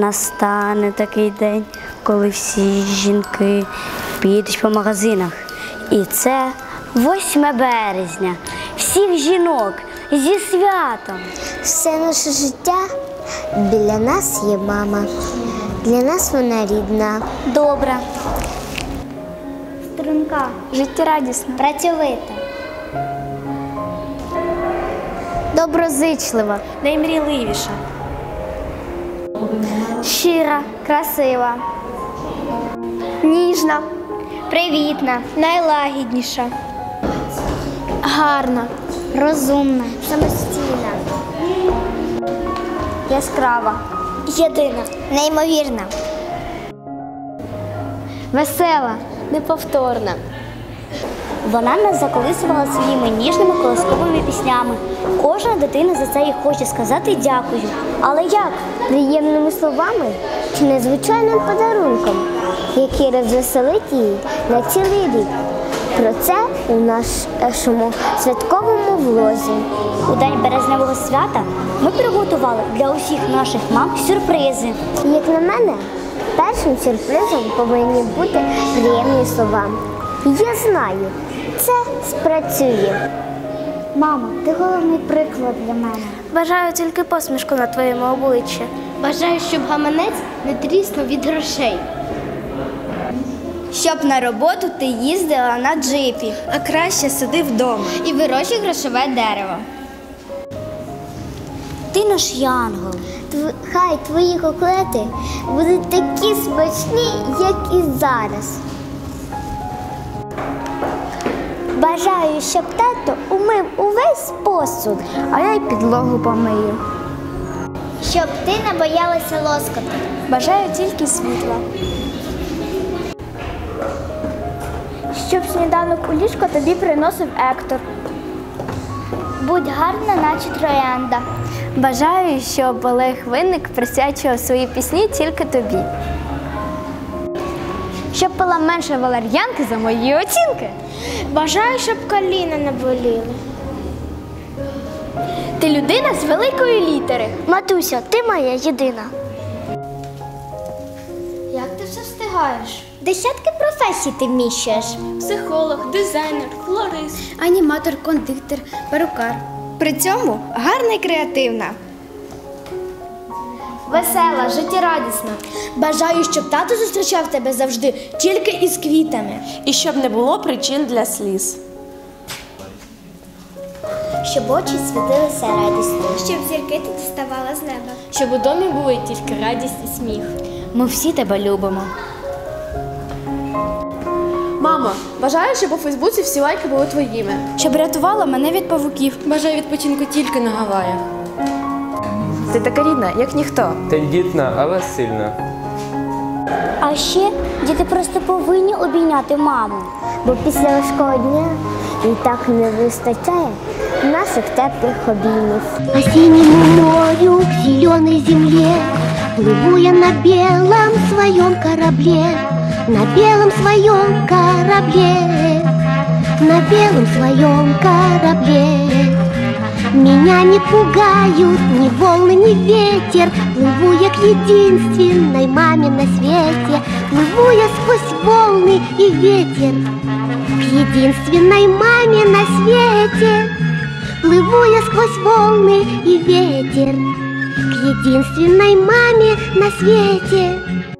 Настане такий день, коли всі жінки підуть по магазинах. І це 8 березня. Всіх жінок зі святом. Все наше життя біля нас є мама. Для нас вона рідна. Добре. Струнка. Життєрадісна. Працьовита. Доброзичлива. Наймрійливіша. Щира, красива. Ніжна. Привітна. Найлагідніша. Гарна. Розумна. Самостійна. Яскрава. Єдина. Неймовірна. Весела. Неповторна. Вона нас заколисувала своїми ніжними колосковими піснями. Кожна дитина за це і хоче сказати дякую. Але як? Приємними словами чи незвичайним подарунком, який розвеселить її на цілий рік. Про це у нашому святковому влозі. У день березневого свята ми приготували для усіх наших мам сюрпризи. Як на мене, першим сюрпризом повинні бути приємні слова. Я знаю, це спрацює. Мамо, ти головний приклад для мене. Бажаю тільки посмішку на твоєму обличчі. Бажаю, щоб гаманець не тріснув від грошей. Щоб на роботу ти їздила на джипі А краще сиди вдома. і вирощуй грошове дерево. Ти наш янгол. Хай твої коклети будуть такі смачні, як і зараз. Бажаю, щоб тато умив увесь посуд, а я й підлогу помию. Щоб ти не боялася лоскоту. Бажаю тільки світла. Щоб сніданок у ліжко тобі приносив Ектор. Будь гарна, наче троянда. Бажаю, щоб Олег Винник присвячував свої пісні тільки тобі. Щоб пила менше валер'янки за мої оцінки. Бажаю, щоб коліна не боліли. Ти людина з великої літери. Матуся, ти моя єдина. Як ти все встигаєш? Десятки професій ти вміщуєш. Психолог, дизайнер, флорист, аніматор, кондиктор, перукар. При цьому гарна і креативна. Весела, життєрадісна. Бажаю, щоб тато зустрічав тебе завжди тільки із квітами. і щоб не було причин для сліз. Щоб очі світилися радістю. Щоб зірки ти діставала з неба. Щоб у домі були тільки радість і сміх. Ми всі тебе любимо. Мамо, бажаю, щоб у Фейсбуці всі лайки були твоїми. Щоб рятувала мене від павуків. Бажаю відпочинку тільки на Гаваях. Ти така рідна, як ніхто. Тендітна, але сильна. А ще діти просто повинні обійняти маму. Бо після важкого дня їй так не вистачає наших теплих обіймів. Синему морю к зеленой земле Плыву я на белом своем корабле На белом своем корабле На белом своем корабле Меня не пугают ни волны, ни ветер. Плыву я к единственной маме на свете. Плыву я сквозь волны и ветер. К единственной маме на свете. Плыву я сквозь волны и ветер. К единственной маме на свете